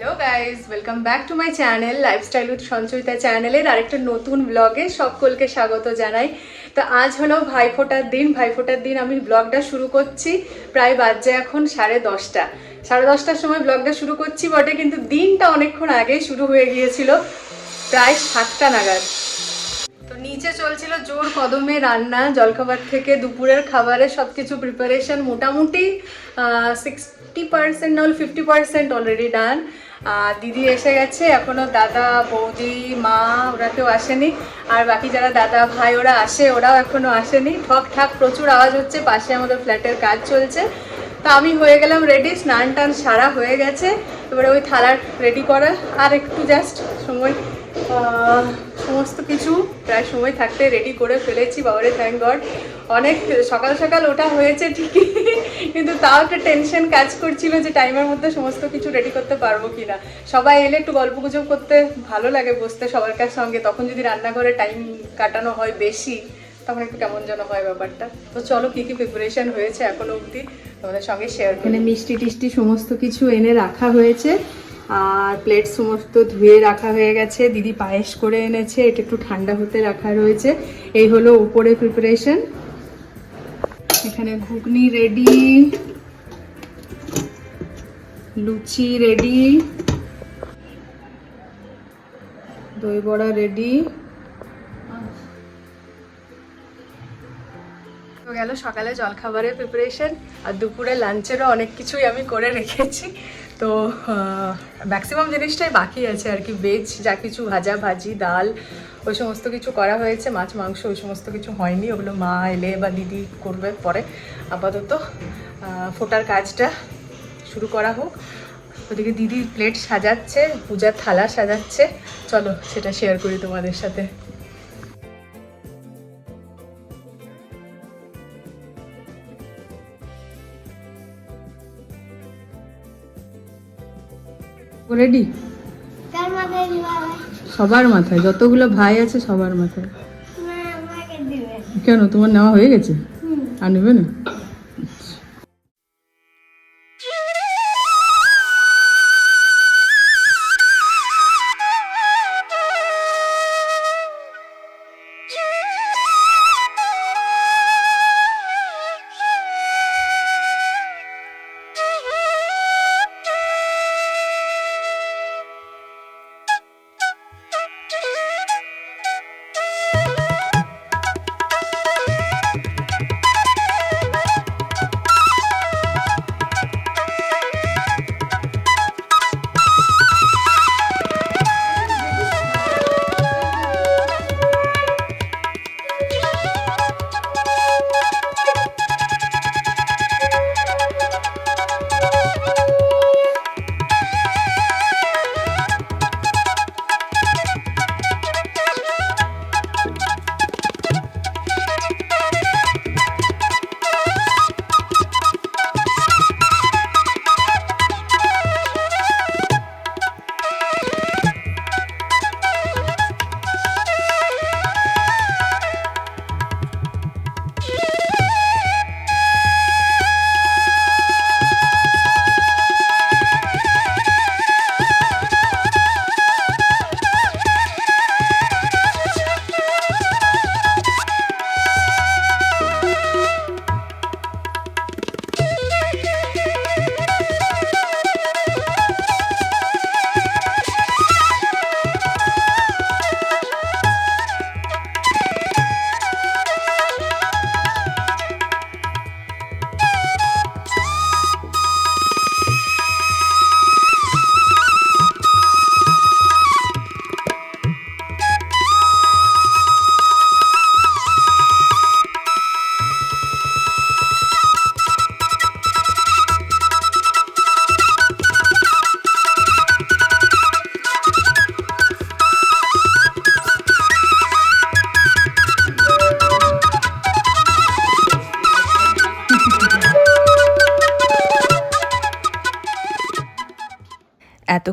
Hello guys welcome back to my channel lifestyle with Sanchayita চ্যানেলের আরেকটা নতুন ব্লগে সকলকে স্বাগত জানাই। তো আজ হলো ভাইফোঁটার দিন। ভাইফোঁটার দিন আমি ব্লগটা শুরু করছি প্রায় বাজছে এখন সাড়ে দশটা। সাড়ে দশটার সময় ব্লগটা শুরু করছি বটে, কিন্তু দিনটা অনেকক্ষণ আগেই শুরু হয়ে গিয়েছিল, প্রায় সাতটা নাগাদ। তো নিচে চলছিল জোর কদমে রান্না, জলখাবার থেকে দুপুরের খাবারের সব কিছু প্রিপারেশন মোটামুটি সিক্সটি পার্সেন্ট নাহলে ফিফটি পার্সেন্ট অলরেডি ডান দিদি এসে গেছে এখনও দাদা, বৌদি, মা, ওরা কেউ আসেনি। আর বাকি যারা দাদা ভাই, ওরা আসে, ওরাও এখনও আসেনি। ঠক ঠাক প্রচুর আওয়াজ হচ্ছে, পাশে আমাদের ফ্ল্যাটের কাজ চলছে। তা আমি হয়ে গেলাম রেডি স্নান টান সারা হয়ে গেছে। এবারে ওই থালার রেডি করা। আর একটু জাস্ট সময় সমস্ত কিছু প্রায় সময় থাকতে রেডি করে ফেলেছি, বাবারে থ্যাংক গড অনেক সকাল সকাল ওটা হয়েছে ঠিকই। কিন্তু তাও একটা টেনশন কাজ করছিল যে টাইমের মধ্যে সমস্ত কিছু রেডি করতে পারব কিনা। সবাই এলে একটু গল্প গুজব করতে ভালো লাগে, বসতে সবার কাছ সঙ্গে। তখন যদি রান্নাঘরে টাইম কাটানো হয় বেশি, তখন একটু কেমন যেন হয় ব্যাপারটা। তো চলো, কি কি প্রিপারেশন হয়েছে এখনও অবধি তোমাদের সঙ্গে শেয়ার এখানে মিষ্টি টিষ্টি সমস্ত কিছু এনে রাখা হয়েছে। আর প্লেট সমস্ত ধুয়ে রাখা হয়ে গেছে। দিদি পায়েস করে এনেছে, এটা একটু ঠান্ডা হতে রাখা রয়েছে। এই হলো উপরে প্রিপারেশন এখানে ঘুগনি রেডি লুচি রেডি দই বড়া রেডি গেল সকালে জলখাবারের প্রিপারেশন আর দুপুরে লাঞ্চেরও অনেক কিছুই আমি করে রেখেছি। তো ম্যাক্সিমাম জিনিসটাই বাকি আছে আর কি ভেজ যা কিছু, ভাজা, ভাজি, ডাল, ওই সমস্ত কিছু করা হয়েছে, মাছ, মাংস, ওই সমস্ত কিছু হয়নি, ওগুলো মা এলে বা দিদি করবে পরে। আপাতত ফোটার কাজটা শুরু করা হোক। ওদিকে দিদি প্লেট সাজাচ্ছে, পূজার থালা সাজাচ্ছে। চলো, সেটা শেয়ার করি তোমাদের সাথে। রেডি সবার মাথায়। যতগুলো ভাই আছে সবার মাথায়। কেন? তোমার নেওয়া হয়ে গেছে? আর নেবে না?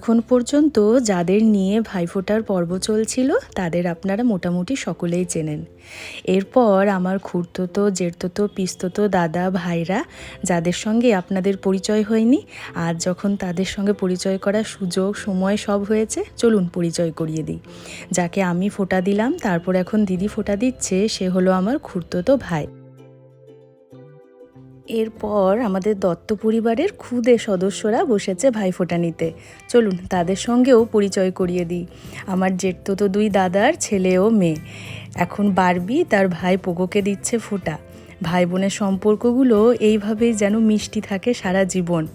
এতক্ষণ পর্যন্ত যাদের নিয়ে ভাইফোঁটার পর্ব চলছিল, তাদের আপনারা মোটামুটি সকলেই চেনেন। এরপর আমার খুড়ততো, জেঠততো, পিস্তত, দাদা, ভাইরা যাদের সঙ্গে আপনাদের পরিচয় হয়নি আজ যখন তাদের সঙ্গে পরিচয় করার সুযোগ, সময় সব হয়েছে, চলুন পরিচয় করিয়ে দিই। যাকে আমি ফোঁটা দিলাম, তারপর এখন দিদি ফোঁটা দিচ্ছে, সে হলো আমার খুড়ততো ভাই। এরপর আমাদের দত্ত পরিবারের খুদে সদস্যরা বসেছে ভাইফোঁটা নিতে। চলুন, তাদের সঙ্গেও পরিচয় করিয়ে দিই। আমার জেঠতো তো দুই দাদার ছেলে ও মেয়ে। এখন বারবি তার ভাই পোগোকে দিচ্ছে ফোঁটা। ভাই বোনের সম্পর্কগুলো এইভাবেই যেন মিষ্টি থাকে সারা জীবন।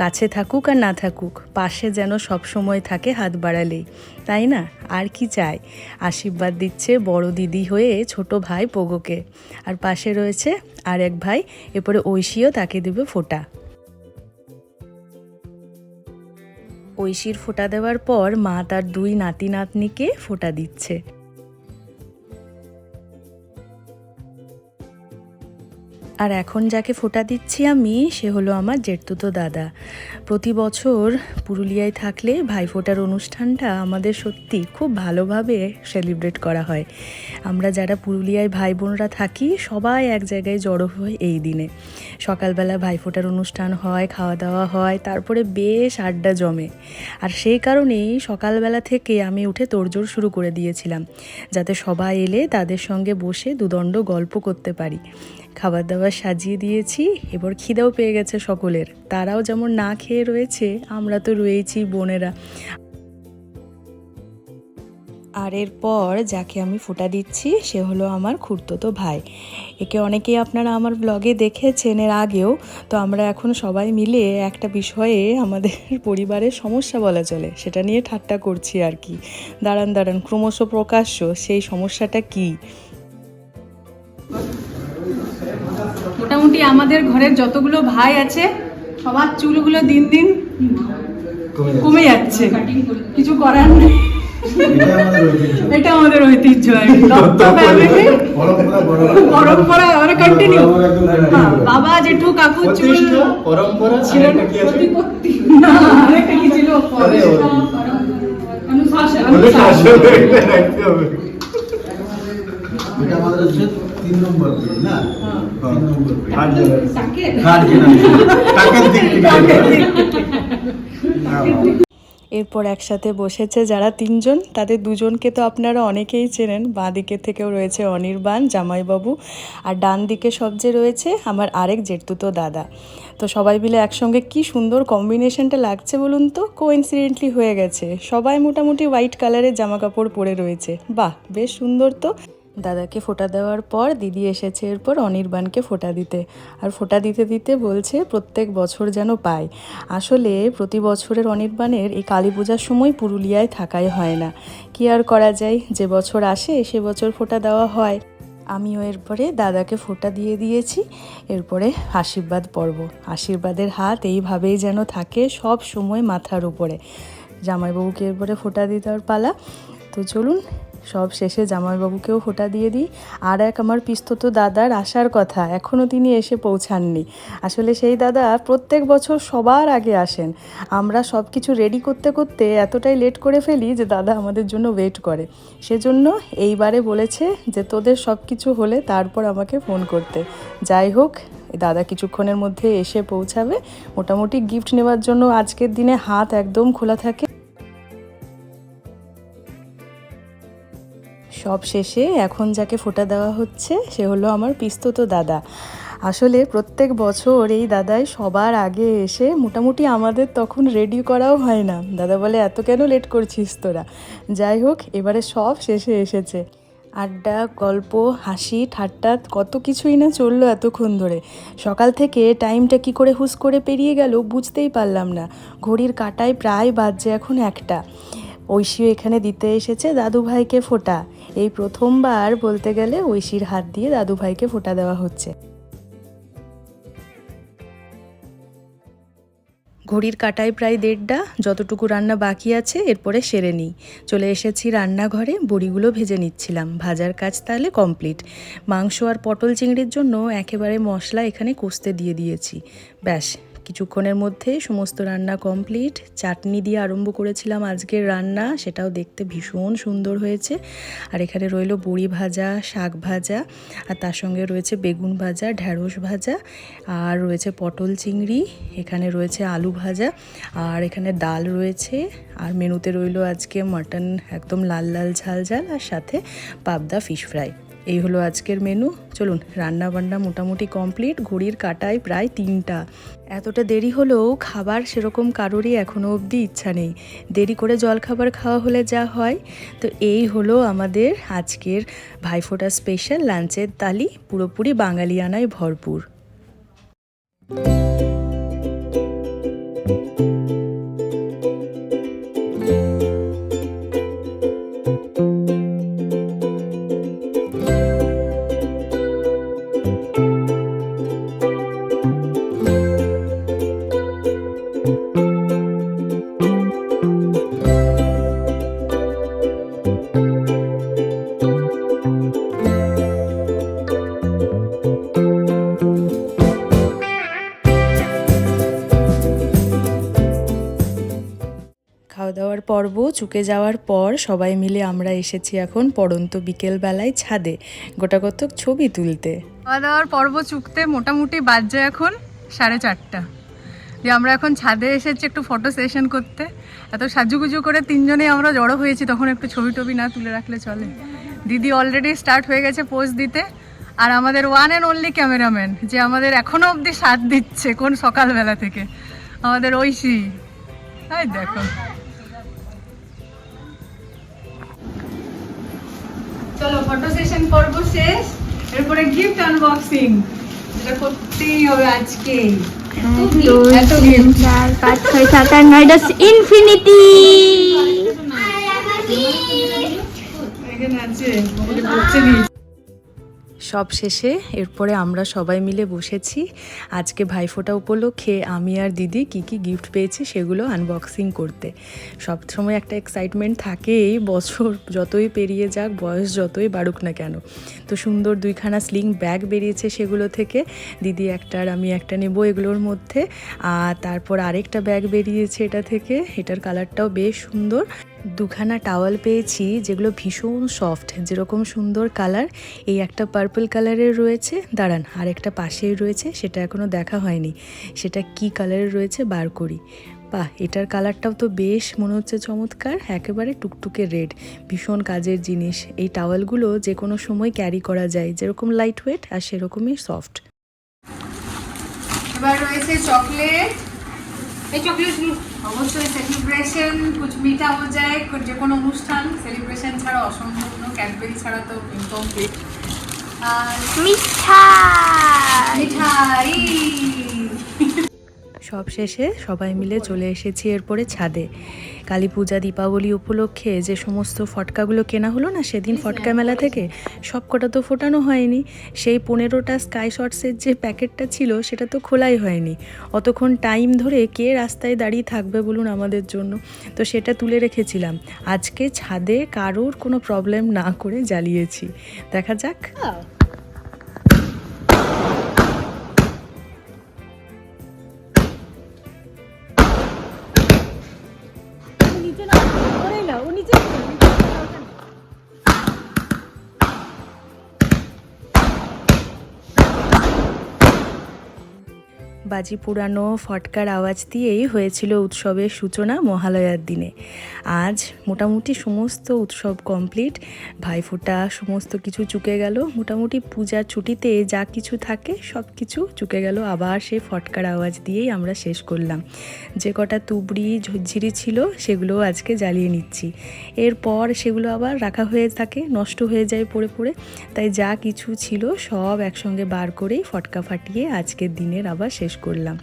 কাছে থাকুক আর না থাকুক, পাশে যেন সব সময় থাকে হাত বাড়ালেই, তাই না? আর কি চাই? আশীর্বাদ দিচ্ছে বড় দিদি হয়ে ছোট ভাই পোগোকে। আর পাশে রয়েছে আর এক ভাই, এরপরে ঐশীও তাকে দেবে ফোঁটা। ঐশীর ফোঁটা দেওয়ার পর মা তার দুই নাতি নাতনিকে ফোঁটা দিচ্ছে। আর এখন যাকে ফোটা দিচ্ছি আমি, সে হলো আমার জেঠতুতো দাদা। প্রতি বছর পুরুলিয়ায় থাকলে ভাইফোঁটার অনুষ্ঠানটা আমাদের সত্যি খুব ভালোভাবে সেলিব্রেট করা হয়। আমরা যারা পুরুলিয়ায় ভাই বোনরা থাকি, সবাই এক জায়গায় জড়ো হয় এই দিনে। সকালবেলা ভাইফোঁটার অনুষ্ঠান হয় খাওয়া দাওয়া হয়, তারপরে বেশ আড্ডা জমে। আর সেই কারণেই সকালবেলা থেকে আমি উঠে তোড়জোড় শুরু করে দিয়েছিলাম, যাতে সবাই এলে তাদের সঙ্গে বসে দুদণ্ড গল্প করতে পারি। খাবার দাবার সাজিয়ে দিয়েছি, এবার খিদেও পেয়ে গেছে সকলের। তারাও যেমন না খেয়ে রয়েছে, আমরা তো রয়েছি বোনেরা। আর এরপর যাকে আমি ফোটা দিচ্ছি, সে হলো আমার খুড়তুতো ভাই। একে অনেকেই আপনারা আমার ব্লগে দেখেছেন এর আগেও, তো আমরা এখন সবাই মিলে একটা বিষয়ে আমাদের পরিবারের সমস্যা বলা চলে, সেটা নিয়ে ঠাট্টা করছি আর কি। দাঁড়ান দাঁড়ান, ক্রমশ প্রকাশ্য সেই সমস্যাটা কী? মোটামুটি আমাদের ঘরের যতগুলো ভাই আছে সবার চুলগুলো দিন দিন কমে যাচ্ছে। কিছু করার নেই। এটা আমাদের ঐতিহ্য। পরম্পরা আমরা কন্টিনিউ বাবা জেঠু কাকু চুল পরম্পরা ছিল কি না আরেকটা কি ছিল? অনুশাসন। অনুশাসন। এটা আমাদের তিন নম্বর পিঁড়ি, না তিন নম্বর পিঁড়ি। Third generation. তাকে Third generation। দিক থেকে হ্যাঁ, এরপর একসাথে বসেছে যারা তিনজন তাদের দুজনকে তো আপনারা অনেকেই চেনেন। বাঁ দিকে থেকেও রয়েছে অনির্বাণ জামাইবাবু আর ডান দিকে সবচেয়ে রয়েছে আমার আরেক জেঠতুতো দাদা। তো সবাই মিলে একসঙ্গে কি সুন্দর কম্বিনেশনটা লাগছে বলুন তো? কোইন্সিডেন্টলি হয়ে গেছে। সবাই মোটামুটি হোয়াইট কালারের জামা কাপড় পরে রয়েছে। বাহ বেশ সুন্দর তো। দাদাকে ফোঁটা দেওয়ার পর দিদি এসেছে এরপর অনির্বাণকে ফোঁটা দিতে। আর ফোঁটা দিতে দিতে বলছে, প্রত্যেক বছর যেন পায় আসলে প্রতি বছরের অনির্বাণের এই কালী পূজার সময় পুরুলিয়ায় থাকাই হয় না। কি আর করা যায়? যে বছর আসে, সে বছর ফোঁটা দেওয়া হয়। আমিও এরপরে দাদাকে ফোঁটা দিয়ে দিয়েছি। এরপরে আশীর্বাদ পর্ব। আশীর্বাদের হাত এইভাবেই যেন থাকে সব সময় মাথার উপরে। জামাইবাবুকে এরপরে ফোঁটা দিতে পালা। তো চলুন সব শেষে জামাইবাবুকেও ফোঁটা দিয়ে দিই। আর এক আমার পিস্তত দাদার আসার কথা এখনও তিনি এসে পৌঁছাননি। আসলে সেই দাদা প্রত্যেক বছর সবার আগে আসেন। আমরা সব কিছু রেডি করতে করতে এতটাই লেট করে ফেলি যে দাদা আমাদের জন্য ওয়েট করে। সেজন্য এইবারে বলেছে যে তোদের সব কিছু হলে তারপর আমাকে ফোন করতে। যাই হোক, দাদা কিছুক্ষণের মধ্যে এসে পৌঁছাবে। মোটামুটি গিফট নেওয়ার জন্য আজকের দিনে হাত একদম খোলা থাকে। সব শেষে এখন যাকে ফোটা দেওয়া হচ্ছে, সে হলো আমার পিস্তত দাদা। আসলে প্রত্যেক বছর এই দাদাই সবার আগে এসে মোটামুটি আমাদের তখন রেডি করাও হয় না। দাদা বলে, এত কেন লেট করছিস তোরা? যাই হোক, এবারে সব শেষে এসেছে। আড্ডা, গল্প, হাসি, ঠাট্টা, কত কিছুই না চলল এতক্ষণ ধরে। সকাল থেকে টাইমটা কি করে হুস করে পেরিয়ে গেল বুঝতেই পারলাম না। ঘড়ির কাটায় প্রায় বাজছে এখন একটা। ঐশীও এখানে দিতে এসেছে দাদু ভাইকে ফোঁটা। এই প্রথমবার বলতে গেলে ঐশীর হাত দিয়ে দাদু ভাইকে ফোঁটা দেওয়া হচ্ছে। ঘড়ির কাটায় প্রায় দেড়টা, যতটুকু রান্না বাকি আছে এরপরে সেরে নিই। চলে এসেছি রান্নাঘরে, বড়িগুলো ভেজে নিচ্ছিলাম। ভাজার কাজ তাহলে কমপ্লিট। মাংস আর পটল চিংড়ির জন্য একেবারে মশলা এখানে কষতে দিয়ে দিয়েছি। ব্যাস। কিছুক্ষণের মধ্যেই সমস্ত রান্না কমপ্লিট। চাটনি দিয়ে আরম্ভ করেছিলাম আজকের রান্না, সেটাও দেখতে ভীষণ সুন্দর হয়েছে। আর এখানে রইল বড়ি ভাজা, শাক ভাজা, আর তার সঙ্গে রয়েছে বেগুন ভাজা, ঢ্যাঁড়স ভাজা, আর রয়েছে পটল চিংড়ি, এখানে রয়েছে আলু ভাজা, আর এখানে ডাল রয়েছে, আর মেনুতে রইল আজকে মাটন একদম লাল লাল ঝাল ঝাল, আর সাথে পাবদা ফিশ ফ্রাই। এই হলো আজকের মেনু চলুন রান্না বান্না মোটামুটি কমপ্লিট ঘড়ির কাটায় প্রায় তিনটা। এতটা দেরি হলেও খাবার সেরকম কারোরই এখনও অবধি ইচ্ছা নেই। দেরি করে জল খাবার খাওয়া হলে যা হয়। তো এই হলো আমাদের আজকের ভাইফোঁটা স্পেশাল লাঞ্চের তালি পুরোপুরি বাঙালিয়ানায় ভরপুর। পর্ব চুকে যাওয়ার পর সবাই মিলে আমরা এসেছি এখন পড়ন্ত বিকেলবেলায় ছাদে। গোটা কতক ছবি তুলতে। খাওয়া দাওয়ার পর্ব চুকতে মোটামুটি বাজছে এখন সাড়ে চারটা। যে আমরা এখন ছাদে এসেছি একটু ফটো সেশন করতে। এত সাজুগুজু করে তিনজনে আমরা জড়ো হয়েছি, তখন একটু ছবি টবি না তুলে রাখলে চলে। দিদি অলরেডি স্টার্ট হয়ে গেছে পোজ দিতে। আর আমাদের ওয়ান অ্যান্ড অনলি ক্যামেরাম্যান যে আমাদের এখনও অবধি সাথ দিচ্ছে কোন সকালবেলা থেকে। আমাদের ঐশী। তাই দেখো। চলো ফটো সেশন পর্ব শেষ। এরপরে গিফট আনবক্সিং যেটা করতেই হবে আজকে। ইনফিনিটি আছে। সব শেষে এরপরে আমরা সবাই মিলে বসেছি। আজকে ভাইফোঁটা উপলক্ষে আমি আর দিদি কি কি গিফট পেয়েছি সেগুলো আনবক্সিং করতে। সব সময় একটা এক্সাইটমেন্ট থাকেই বছর, যতই পেরিয়ে যাক, বয়স যতই বাড়ুক না কেন। তো সুন্দর দুইখানা স্লিং ব্যাগ বেরিয়েছে সেগুলো থেকে। দিদি একটা আর আমি একটা নেব এগুলোর মধ্যে। আর তারপর আরেকটা ব্যাগ বেরিয়েছে এটা থেকে। এটার কালারটাও বেশ সুন্দর। দুখানা টাওয়াল পেয়েছি যেগুলো ভীষণ সফট যেরকম সুন্দর কালার এই একটা পার্পল কালারের রয়েছে। দাঁড়ান, আর একটা পাশেই রয়েছে, সেটা এখনও দেখা হয়নি। সেটা কি কালারের রয়েছে বার করি। বাহ, এটার কালারটাও তো বেশ, মনে হচ্ছে চমৎকার, একেবারে টুকটুকে রেড ভীষণ কাজের জিনিস। এই টাওয়ালগুলো যে কোনো সময় ক্যারি করা যায়, যেরকম লাইট ওয়েট আর সেরকমই সফট এবার রয়েছে চকলেট এই চকলেট অবশ্যই সেলিব্রেশন কুছ মিঠা হয়ে যায় যে কোনো অনুষ্ঠান সেলিব্রেশন ছাড়া অসম্পূর্ণ ক্যাডবেরি ছাড়া তো ইনকমপ্লিট আর মিঠা মিঠাই! সব শেষে সবাই মিলে চলে এসেছি এরপরে ছাদে। কালী পূজা, দীপাবলি উপলক্ষে যে সমস্ত ফটকাগুলো কেনা হলো না সেদিন ফটকা মেলা থেকে সব কটা তো ফোটানো হয়নি। সেই পনেরোটা স্কাই শটসের যে প্যাকেটটা ছিল সেটা তো খোলাই হয়নি। অতক্ষণ টাইম ধরে কে রাস্তায় দাঁড়িয়ে থাকবে বলুন আমাদের জন্য। তো সেটা তুলে রেখেছিলাম। আজকে ছাদে কারোর কোনো প্রবলেম না করে জ্বালিয়েছি। দেখা যাক। বাজি পুরানো ফটকার আওয়াজ দিয়েই হয়েছিল উৎসবের সূচনা মহালয়ার দিনে। আজ মোটামুটি সমস্ত উৎসব কমপ্লিট ভাইফোঁটা সমস্ত কিছু চুকে গেল। মোটামুটি পূজার ছুটিতে যা কিছু থাকে সব কিছু চুকে গেল। আবার সেই ফটকার আওয়াজ দিয়েই আমরা শেষ করলাম। যে কটা তুবড়ি ঝুরঝিরি ছিল সেগুলো আজকে জ্বালিয়ে নিচ্ছি। এরপর সেগুলো আবার রাখা হয়ে থাকে, নষ্ট হয়ে যায় পড়ে পড়ে। তাই যা কিছু ছিল সব একসঙ্গে বার করেই ফটকা ফাটিয়ে আজকের দিনের আবার শেষ করলাম।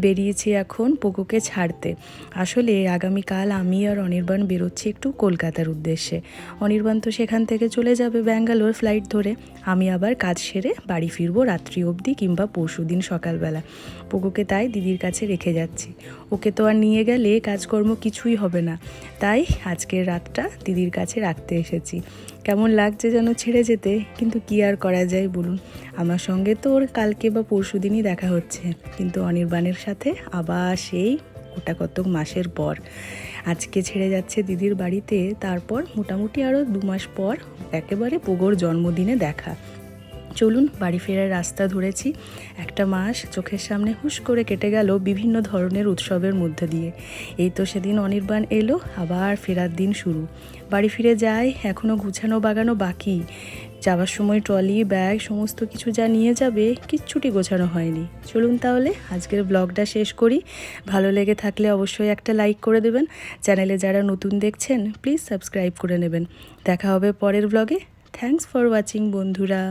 বেরিয়েছি এখন পোকোকে ছাড়তে। আসলে আগামীকাল আমি আর অনির্বাণ বেরোচ্ছি একটু কলকাতার উদ্দেশ্যে। অনির্বাণ তো সেখান থেকে চলে যাবে ব্যাঙ্গালোর ফ্লাইট ধরে। আমি আবার কাজ সেরে বাড়ি ফিরবো রাত্রি অবধি কিংবা পরশু দিন সকালবেলা। পোকোকে তাই দিদির কাছে রেখে যাচ্ছি। ওকে তো আর নিয়ে গেলে কাজকর্ম কিছুই হবে না। তাই আজকের রাতটা দিদির কাছে রাখতে এসেছি। কেমন লাগছে যেন ছেড়ে যেতে, কিন্তু কি আর করা যায় বলুন। আমার সঙ্গে তো ওর কালকে বা পরশু দিনই দেখা হচ্ছে, কিন্তু অনির্বাণের সাথে আবার সেই ওটা কতক মাসের পর। আজকে ছেড়ে যাচ্ছে দিদির বাড়িতে, তারপর মোটামুটি আরও দু মাস পর একেবারে পোগোর জন্মদিনে দেখা। চলুন বাড়ি ফেরার রাস্তা ধরেছি। একটা মাস চোখের সামনে হুশ করে কেটে গেল বিভিন্ন ধরনের উৎসবের মধ্যে দিয়ে। এই তো সেদিন অনির্বাণ এলো, আবার ফেরার দিন শুরু। বাড়ি ফিরে যাই এখনও গুছানো বাগানো বাকি। যাওয়ার সময় ট্রলি, ব্যাগ, সমস্ত কিছু যা নিয়ে যাবে, কিচ্ছুটি গোছানো হয়নি। চলুন তাহলে আজকের ব্লগটা শেষ করি। ভালো লেগে থাকলে অবশ্যই একটা লাইক করে দেবেন। চ্যানেলে যারা নতুন দেখছেন, প্লিজ সাবস্ক্রাইব করে নেবেন। দেখা হবে পরের ব্লগে। থ্যাঙ্কস ফর ওয়াচিং, বন্ধুরা।